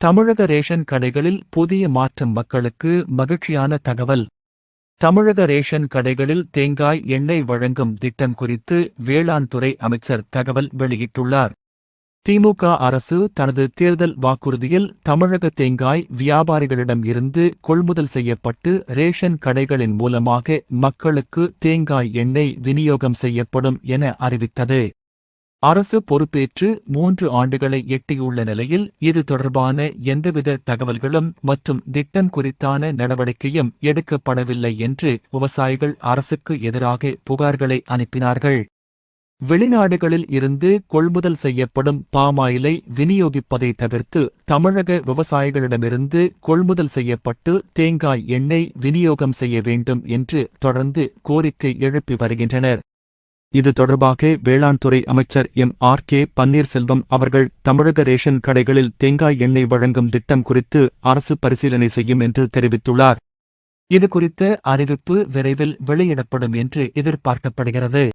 தமிழக ரேஷன் கடைகளில் புதிய மாற்றம் மக்களுக்கு மகிழ்ச்சியான தகவல். தமிழக ரேஷன் கடைகளில் தேங்காய் எண்ணெய் வழங்கும் திட்டம் குறித்து வேளாண் துறை அமைச்சர் தகவல் வெளியிட்டுள்ளார். திமுக அரசு தனது தேர்தல் வாக்குறுதியில் தமிழக தேங்காய் வியாபாரிகளிடம் இருந்து கொள்முதல் செய்யப்பட்டு ரேஷன் கடைகளின் மூலமாக மக்களுக்கு தேங்காய் எண்ணெய் விநியோகம் செய்யப்படும் என அறிவித்தது. அரசு பொறுப்பேற்று மூன்று ஆண்டுகளை எட்டியுள்ள நிலையில் இது தொடர்பான எந்தவித தகவல்களும் மற்றும் திட்டம் குறித்தான நடவடிக்கையும் எடுக்கப்படவில்லை என்று விவசாயிகள் அரசுக்கு எதிராக புகார்களை அனுப்பினார்கள். வெளிநாடுகளில் இருந்து கொள்முதல் செய்யப்படும் பாமாயிலை விநியோகிப்பதை தவிர்த்து தமிழக விவசாயிகளிடமிருந்து கொள்முதல் செய்யப்பட்டு தேங்காய் எண்ணெய் விநியோகம் செய்ய வேண்டும் என்று தொடர்ந்து கோரிக்கை எழுப்பி வருகின்றனர். இது தொடர்பாக வேளாண் துறை அமைச்சர் எம். ஆர். கே. பன்னீர்செல்வம் அவர்கள் தமிழக ரேஷன் கடைகளில் தேங்காய் எண்ணெய் வழங்கும் திட்டம் குறித்து அரசு பரிசீலனை செய்யும் என்று தெரிவித்துள்ளார். இது குறித்த அறிவிப்பு விரைவில் வெளியிடப்படும் என்று எதிர்பார்க்கப்படுகிறது.